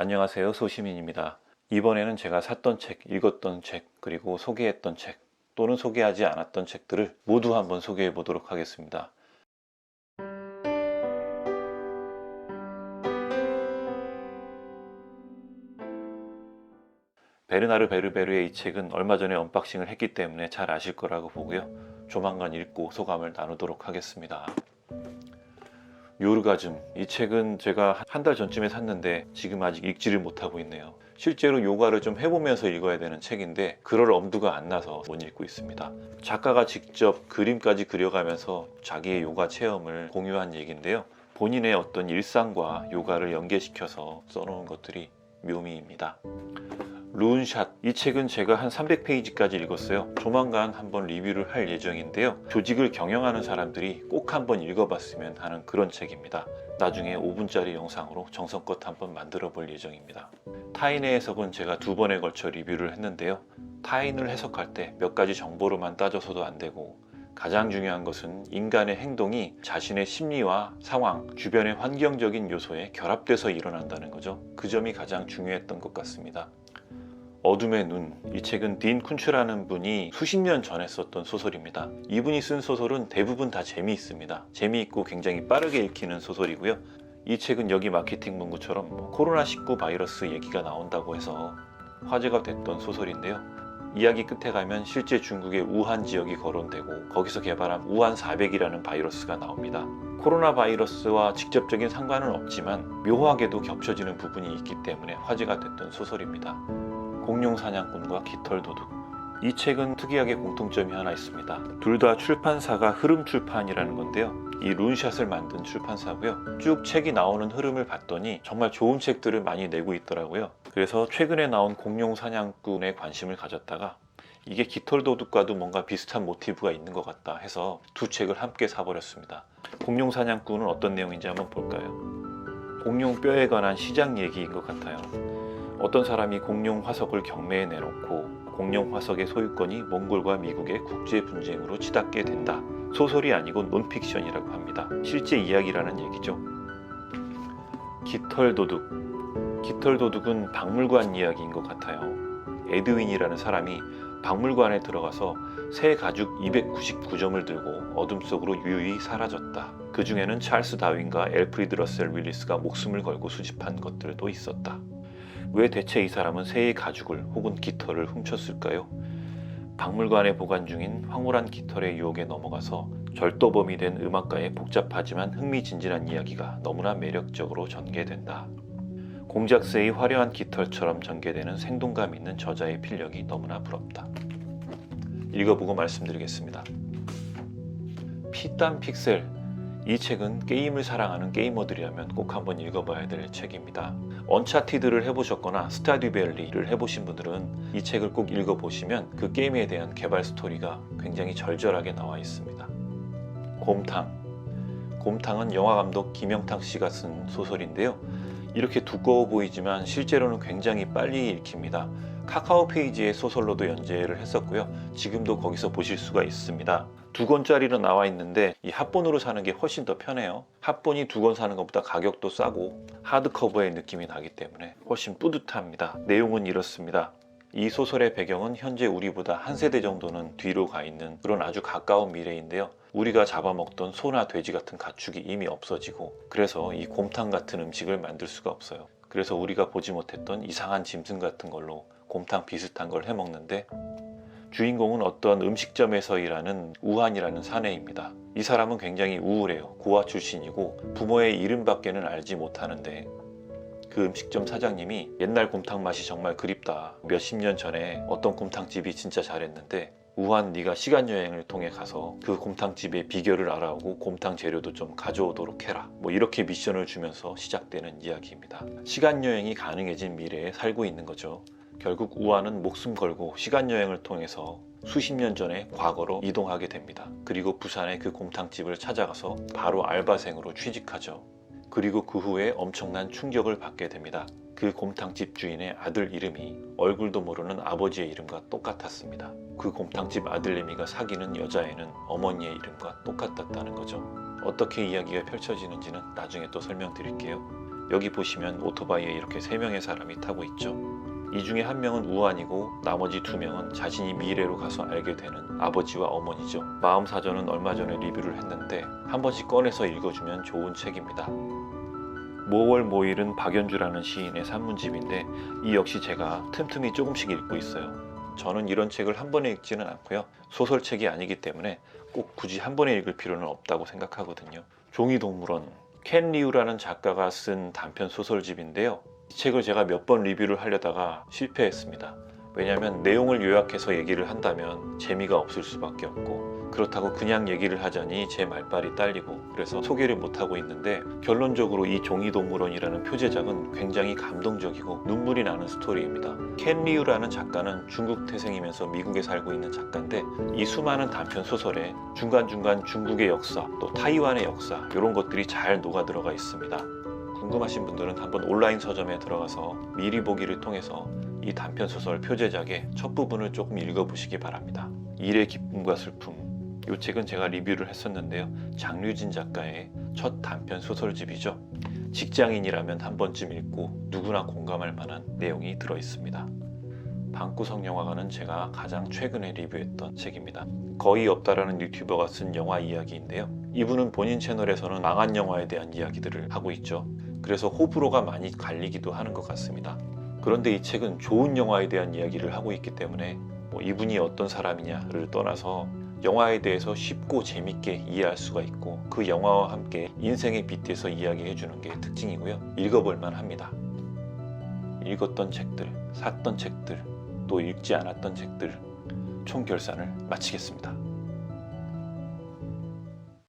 안녕하세요. 소시민입니다. 이번에는 제가 샀던 책, 읽었던 책, 그리고 소개했던 책, 또는 소개하지 않았던 책들을 모두 한번 소개해 보도록 하겠습니다. 베르나르 베르베르의 이 책은 얼마 전에 언박싱을 했기 때문에 잘 아실 거라고 보고요. 조만간 읽고 소감을 나누도록 하겠습니다. 요르가즘 이 책은 제가 한 달 전쯤에 샀는데 지금 아직 읽지를 못하고 있네요. 실제로 요가를 좀 해보면서 읽어야 되는 책인데 그럴 엄두가 안 나서 못 읽고 있습니다. 작가가 직접 그림까지 그려가면서 자기의 요가 체험을 공유한 얘기인데요. 본인의 어떤 일상과 요가를 연계시켜서 써놓은 것들이 묘미입니다. 룬샷 이 책은 제가 한 300페이지까지 읽었어요. 조만간 한번 리뷰를 할 예정인데요. 조직을 경영하는 사람들이 꼭 한번 읽어봤으면 하는 그런 책입니다. 나중에 5분짜리 영상으로 정성껏 한번 만들어 볼 예정입니다. 타인의 해석은 제가 두 번에 걸쳐 리뷰를 했는데요. 타인을 해석할 때 몇 가지 정보로만 따져서도 안 되고 가장 중요한 것은 인간의 행동이 자신의 심리와 상황, 주변의 환경적인 요소에 결합돼서 일어난다는 거죠. 그 점이 가장 중요했던 것 같습니다. 어둠의 눈. 이 책은 딘 쿤츠라는 분이 수십 년 전에 썼던 소설입니다. 이분이 쓴 소설은 대부분 다 재미있습니다. 재미있고 굉장히 빠르게 읽히는 소설이고요. 이 책은 여기 마케팅 문구처럼 뭐 코로나19 바이러스 얘기가 나온다고 해서 화제가 됐던 소설인데요. 이야기 끝에 가면 실제 중국의 우한 지역이 거론되고 거기서 개발한 우한 400이라는 바이러스가 나옵니다. 코로나 바이러스와 직접적인 상관은 없지만 묘하게도 겹쳐지는 부분이 있기 때문에 화제가 됐던 소설입니다. 공룡 사냥꾼과 깃털 도둑. 이 책은 특이하게 공통점이 하나 있습니다. 둘 다 출판사가 흐름 출판이라는 건데요. 이 룬샷을 만든 출판사고요. 쭉 책이 나오는 흐름을 봤더니 정말 좋은 책들을 많이 내고 있더라고요. 그래서 최근에 나온 공룡 사냥꾼에 관심을 가졌다가 이게 깃털 도둑과도 뭔가 비슷한 모티브가 있는 것 같다 해서 두 책을 함께 사버렸습니다. 공룡 사냥꾼은 어떤 내용인지 한번 볼까요? 공룡 뼈에 관한 시장 얘기인 것 같아요. 어떤 사람이 공룡 화석을 경매에 내놓고 공룡 화석의 소유권이 몽골과 미국의 국제 분쟁으로 치닫게 된다. 소설이 아니고 논픽션이라고 합니다. 실제 이야기라는 얘기죠. 깃털 도둑. 깃털 도둑은 박물관 이야기인 것 같아요. 에드윈이라는 사람이 박물관에 들어가서 새 가죽 299점을 들고 어둠 속으로 유유히 사라졌다. 그 중에는 찰스 다윈과 엘프리드 러셀 윌리스가 목숨을 걸고 수집한 것들도 있었다. 왜 대체 이 사람은 새의 가죽을 혹은 깃털을 훔쳤을까요? 박물관에 보관 중인 황홀한 깃털의 유혹에 넘어가서 절도범이 된 음악가의 복잡하지만 흥미진진한 이야기가 너무나 매력적으로 전개된다. 공작새의 화려한 깃털처럼 전개되는 생동감 있는 저자의 필력이 너무나 부럽다. 읽어보고 말씀드리겠습니다. 피땀 픽셀 이 책은 게임을 사랑하는 게이머들이라면 꼭 한번 읽어봐야 될 책입니다. 언차티드를 해보셨거나 스타듀밸리를 해보신 분들은 이 책을 꼭 읽어보시면 그 게임에 대한 개발 스토리가 굉장히 절절하게 나와 있습니다. 곰탕 곰탕은 영화 감독 김영탁 씨가 쓴 소설인데요. 이렇게 두꺼워 보이지만 실제로는 굉장히 빨리 읽힙니다. 카카오 페이지에 소설로도 연재를 했었고요. 지금도 거기서 보실 수가 있습니다. 두 권짜리로 나와 있는데 이 합본으로 사는 게 훨씬 더 편해요. 합본이 두 권 사는 것보다 가격도 싸고 하드커버의 느낌이 나기 때문에 훨씬 뿌듯합니다. 내용은 이렇습니다. 이 소설의 배경은 현재 우리보다 한 세대 정도는 뒤로 가 있는 그런 아주 가까운 미래인데요. 우리가 잡아먹던 소나 돼지 같은 가축이 이미 없어지고 그래서 이 곰탕 같은 음식을 만들 수가 없어요. 그래서 우리가 보지 못했던 이상한 짐승 같은 걸로 곰탕 비슷한 걸 해먹는데 주인공은 어떤 음식점에서 일하는 우한이라는 사내입니다. 이 사람은 굉장히 우울해요. 고아 출신이고 부모의 이름밖에는 알지 못하는데 그 음식점 사장님이 옛날 곰탕 맛이 정말 그립다. 몇십 년 전에 어떤 곰탕집이 진짜 잘했는데 우한 네가 시간 여행을 통해 가서 그 곰탕집의 비결을 알아오고 곰탕 재료도 좀 가져오도록 해라. 뭐 이렇게 미션을 주면서 시작되는 이야기입니다. 시간 여행이 가능해진 미래에 살고 있는 거죠. 결국 우한은 목숨 걸고 시간 여행을 통해서 수십 년 전에 과거로 이동하게 됩니다. 그리고 부산의 그 곰탕집을 찾아가서 바로 알바생으로 취직하죠. 그리고 그 후에 엄청난 충격을 받게 됩니다. 그 곰탕집 주인의 아들 이름이 얼굴도 모르는 아버지의 이름과 똑같았습니다. 그 곰탕집 아들내미가 사귀는 여자애는 어머니의 이름과 똑같았다는 거죠. 어떻게 이야기가 펼쳐지는지는 나중에 또 설명드릴게요. 여기 보시면 오토바이에 이렇게 세 명의 사람이 타고 있죠. 이 중에 한 명은 우환이고 나머지 두 명은 자신이 미래로 가서 알게 되는 아버지와 어머니죠. 마음 사전은 얼마 전에 리뷰를 했는데 한 번씩 꺼내서 읽어주면 좋은 책입니다. 모월 모일은 박연주라는 시인의 산문집인데 이 역시 제가 틈틈이 조금씩 읽고 있어요. 저는 이런 책을 한 번에 읽지는 않고요. 소설책이 아니기 때문에 꼭 굳이 한 번에 읽을 필요는 없다고 생각하거든요. 종이동물원 켄 리우라는 작가가 쓴 단편 소설집인데요. 이 책을 제가 몇 번 리뷰를 하려다가 실패했습니다. 왜냐하면 내용을 요약해서 얘기를 한다면 재미가 없을 수밖에 없고 그렇다고 그냥 얘기를 하자니 제 말빨이 딸리고 그래서 소개를 못하고 있는데 결론적으로 이 종이동물원이라는 표제작은 굉장히 감동적이고 눈물이 나는 스토리입니다. 켄 리우라는 작가는 중국 태생이면서 미국에 살고 있는 작가인데 이 수많은 단편 소설에 중간중간 중국의 역사 또 타이완의 역사 이런 것들이 잘 녹아 들어가 있습니다. 궁금하신 분들은 한번 온라인 서점에 들어가서 미리 보기를 통해서 이 단편 소설 표제작의 첫 부분을 조금 읽어보시기 바랍니다. 일의 기쁨과 슬픔. 이 책은 제가 리뷰를 했었는데요. 장류진 작가의 첫 단편 소설집이죠. 직장인이라면 한 번쯤 읽고 누구나 공감할 만한 내용이 들어 있습니다. 방구석 영화관은 제가 가장 최근에 리뷰했던 책입니다. 거의 없다라는 유튜버가 쓴 영화 이야기인데요. 이분은 본인 채널에서는 망한 영화에 대한 이야기들을 하고 있죠. 그래서 호불호가 많이 갈리기도 하는 것 같습니다. 그런데 이 책은 좋은 영화에 대한 이야기를 하고 있기 때문에 뭐 이분이 어떤 사람이냐를 떠나서 영화에 대해서 쉽고 재밌게 이해할 수가 있고 그 영화와 함께 인생에 빗대서 이야기해 주는 게 특징이고요. 읽어볼 만합니다. 읽었던 책들, 샀던 책들, 또 읽지 않았던 책들 총 결산을 마치겠습니다.